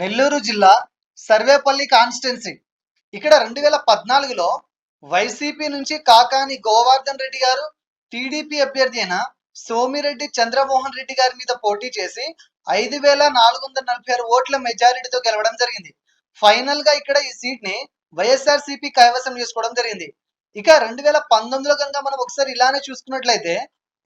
నెల్లూరు జిల్లా సర్వేపల్లి కాన్స్టిట్యున్సీ. ఇక్కడ రెండు వేల పద్నాలుగులో వైసీపీ నుంచి కాకాని గోవర్ధన్ రెడ్డి గారు టీడీపీ అభ్యర్థి అయిన సోమిరెడ్డి చంద్రమోహన్ రెడ్డి గారి మీద పోటీ చేసి ఐదు వేల నాలుగు వందల నలభై ఆరు ఓట్ల మెజారిటీతో గెలవడం జరిగింది. ఫైనల్గా ఇక్కడ ఈ సీట్ని వైఎస్ఆర్ సిపి కైవసం చేసుకోవడం జరిగింది. ఇక రెండు వేల పంతొమ్మిదిలో కనుక మనం ఒకసారి ఇలానే చూసుకున్నట్లయితే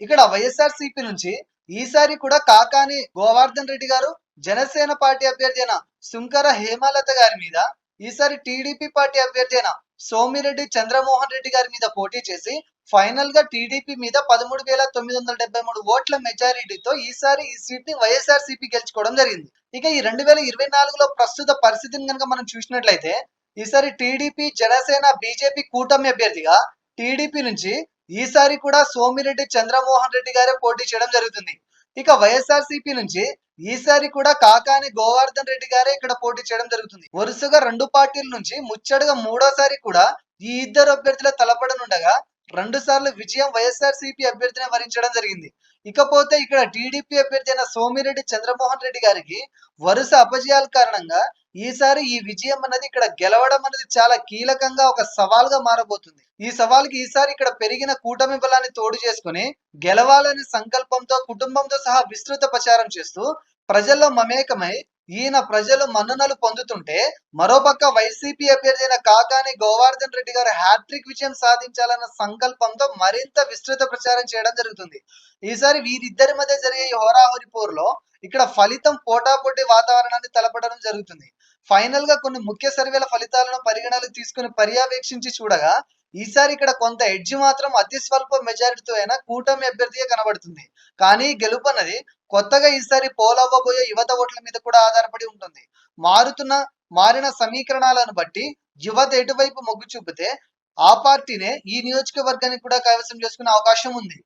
ఇక్కడ వైఎస్ఆర్ సిపి నుంచి ఈసారి కూడా కాకాని గోవర్ధన్ రెడ్డి గారు జనసేన పార్టీ అభ్యర్థి అయిన శుంకర హేమలత గారి మీద ఈసారి టీడీపీ పార్టీ అభ్యర్థి అయిన సోమిరెడ్డి చంద్రమోహన్ రెడ్డి గారి మీద పోటీ చేసి ఫైనల్గా టీడీపీ మీద పదమూడు వేల తొమ్మిది వందల డెబ్బై మూడు ఓట్ల మెజారిటీతో ఈసారి ఈ సీట్ని వైఎస్ఆర్ సిపి గెలుచుకోవడం జరిగింది. ఇక ఈ రెండు వేల ఇరవై నాలుగులో ప్రస్తుత పరిస్థితిని కనుక మనం చూసినట్లయితే ఈసారి టీడీపీ జనసేన బీజేపీ కూటమి అభ్యర్థిగా టీడీపీ నుంచి ఈసారి కూడా సోమిరెడ్డి చంద్రమోహన్ రెడ్డి గారే పోటీ చేయడం జరుగుతుంది. ఇక వైఎస్ఆర్ సిపి నుంచి ఈసారి కూడా కాకాని గోవర్ధన్ రెడ్డి గారే ఇక్కడ పోటీ చేయడం జరుగుతుంది. వరుసగా రెండు పార్టీల నుంచి ముచ్చటగా మూడోసారి కూడా ఈ ఇద్దరు అభ్యర్థుల తలపడనుండగా రెండు సార్లు విజయం వైఎస్ఆర్ సిపి అభ్యర్థిని వరించడం జరిగింది. ఇకపోతే ఇక్కడ టీడీపీ అభ్యర్థి అయిన సోమిరెడ్డి చంద్రమోహన్ రెడ్డి గారికి వరుస అపజయాల కారణంగా ఈసారి ఈ విజయం అనేది ఇక్కడ గెలవడం అనేది చాలా కీలకంగా ఒక సవాల్గా మారబోతుంది. ఈ సవాల్కి ఈసారి ఇక్కడ పెరిగిన కూటమి బలాన్ని తోడు చేసుకుని గెలవాలనే సంకల్పంతో కుటుంబంతో సహా విస్తృత ప్రచారం చేస్తూ ప్రజల్లో మమేకమై ఈయన ప్రజలు మన్ననలు పొందుతుంటే మరోపక్క వైసీపీ అభ్యర్థి అయిన కాకాని గోవర్ధన్ రెడ్డి గారు హ్యాట్రిక్ విజయం సాధించాలన్న సంకల్పంతో మరింత విస్తృత ప్రచారం చేయడం జరుగుతుంది. ఈసారి వీరిద్దరి మధ్య జరిగే ఈ హోరాహోరి పోరులో ఇక్కడ ఫలితం పోటాపోటీ వాతావరణాన్ని తలపడడం జరుగుతుంది. ఫైనల్గా కొన్ని ముఖ్య సర్వేల ఫలితాలను పరిగణనలు తీసుకుని పర్యవేక్షించి చూడగా ఈసారి ఇక్కడ కొంత ఎడ్జ్ మాత్రం అతి స్వల్ప మెజారిటీతో అయినా కూటమి అభ్యర్థిగా కనబడుతుంది. కానీ గెలుపు అన్నది కొత్తగా ఈసారి పోలవ్వబోయే యువత ఓట్ల మీద కూడా ఆధారపడి ఉంటుంది. మారుతున్న మారిన సమీకరణాలను బట్టి యువత ఎటువైపు మొగ్గు చూపితే ఆ పార్టీనే ఈ నియోజకవర్గాన్ని కూడా కైవసం చేసుకునే అవకాశం ఉంది.